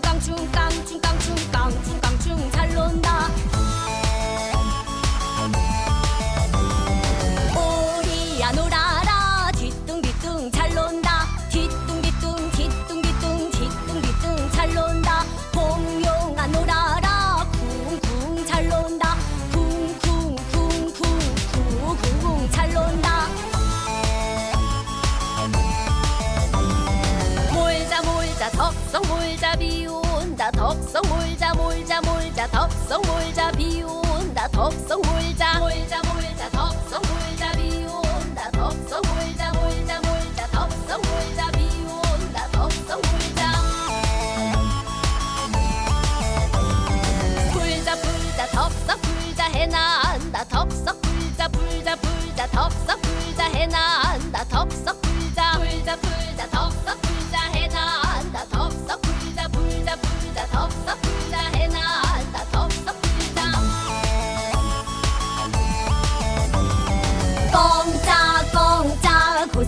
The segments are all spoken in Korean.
刚出刚 몰자 비 온다. 덕성 몰자 몰자 몰자. 덕성 몰자 비 온다. 덕성 몰자 몰자 몰자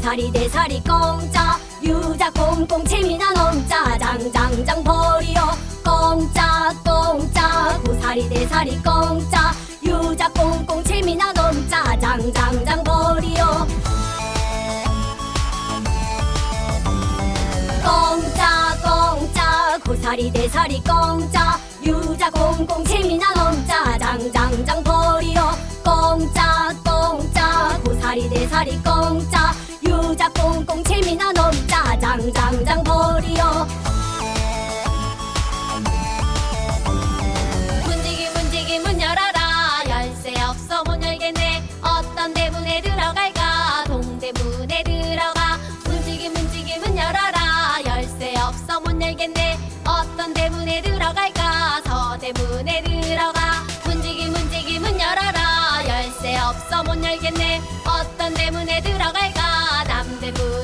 사리 대사리 공짜. 유자 꽁꽁 재미난 엄자. 장장장 버리요 공짜 공짜. 고사리 대사리 공짜. 유자 꽁꽁 재미난 엄자. 장장장 버리요 공짜 공짜. 고사리 대사리 공짜. 유자 꽁꽁 재미난 엄자. 장장장 버리요 공짜 공짜. 고사리 대사리 공짜 꽁꽁 재미난 엄자 장장장 버리요 문지기 문지기 문 열어라. 열쇠 없어 못 열겠네. 어떤 대문에 들어갈까? 동대문에 들어가. 문지기 문지기 문 열어라. 열쇠 없어 못 열겠네. 어떤 대문에 들어갈까? 서대문에 들어가. 문지기 문지기 문 열어라. 열쇠 없어 못 열겠네. 어떤 대문에 들어갈까 rendez-vous.